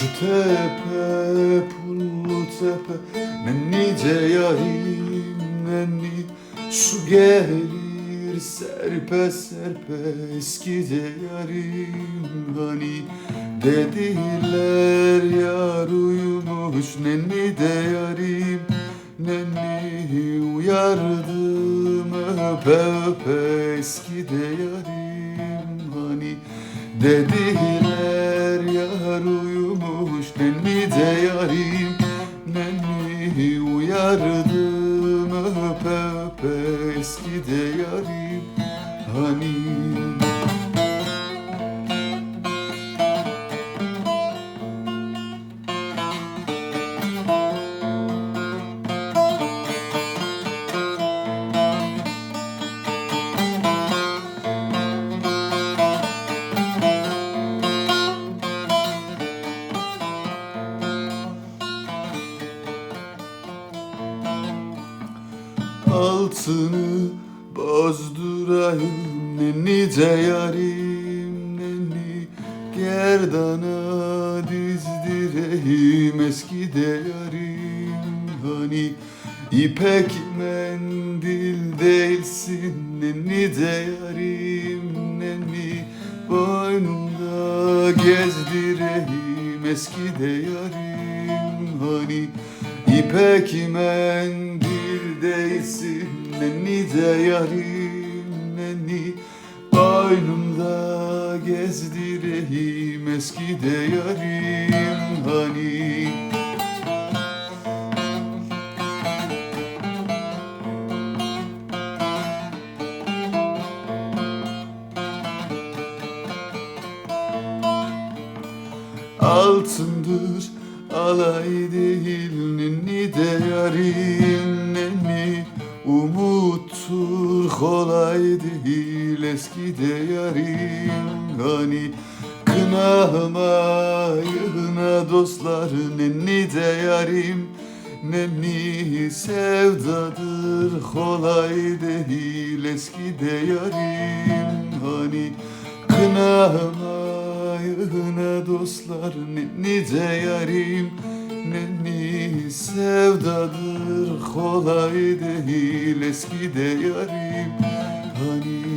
Şu tepe pullu tepe Ne nice yarim nenni Şu gelir serpe serpe Eskice yarim hani Dediler yar uyumuş Nenni de yarim Nenni uyardım öpe öpe Eski de yarim hani Dediler Nenni de yarim Nenni uyardım? Öpe öpe Eski de yarim hani altını bozdurayım. Nenni de yarim nenni Gerdana dizdireyim. Eski de yarim Hani ipek mendil değilsin. Nenni de yarim nenni Boynumda gezdireyim. Eski de yarim Hani İpek mendil değilsin Nenni de yarim nenni Boynumda gezdireyim eski de yarim hani. Altındır alay değil nenni de yarim umuttur kolay değil eski de yarim. Hani kınamayına dostlar nenni de yarim. Nenni sevdadır kolay değil eski de yarim. Hani Kınamayına dostlar nice yarim. Nenni sevdadır kolay değil eski de yarim. Hani